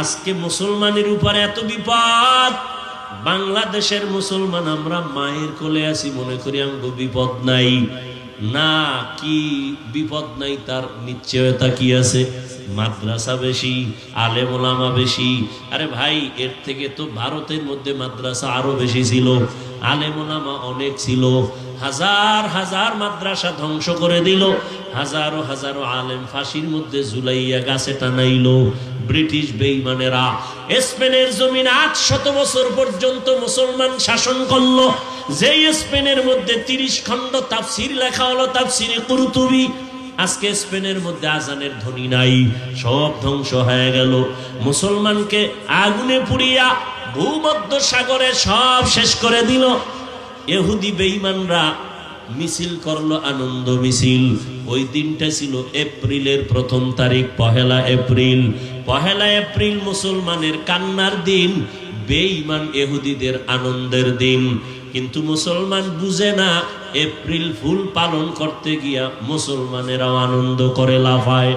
আজকে মুসলমানের উপরে এত বিপদ। বাংলাদেশের মুসলমান আমরা মায়ের কোলে আছি, মনে করি আমাকে বিপদ নাই। না, কি বিপদ নাই তার নিশ্চয়তা কি আছে? মাদ্রাসা বেশি, আলেম ওলামা বেশি। আরে ভাই, এর থেকে তো ভারতের মধ্যে মাদ্রাসা আরও বেশি ছিল, আলেম ওলামা অনেক ছিল। হাজার হাজার মাদ্রাসা ধ্বংস করে দিল। হাজারো হাজারো আলেম ফাঁসির মধ্যে ঝুলাইয়া গাছে টানাইল। ব্রিটিশ বেইমানেরা স্পেনের জমিন আট শত বছর পর্যন্ত মুসলমান শাসন করল। যেই স্পেনের মধ্যে তিরিশ খণ্ড তাফসির লেখা হলো, তাফসিরে কুরুতুবি। আজকে স্পেনের মধ্যে আজানের ধ্বনি নাই, সব ধ্বংস হয়ে গেল। মুসলমানকে আগুনে পুড়িয়া ভূমধ্য সাগরে সব শেষ করে দিল। এহুদি বেঈমানরা মিছিল করল আনন্দ মিছিল। ওই দিনটা ছিল এপ্রিলের প্রথম তারিখ, পহেলা এপ্রিল। পহেলা এপ্রিল মুসলমানের কান্নার দিন, বেঈমান এহুদিদের আনন্দের দিন। কিন্তু মুসলমান বুঝে না, এপ্রিল ফুল পালন করতে গিয়া মুসলমানেরাও আনন্দ করে লাফায়।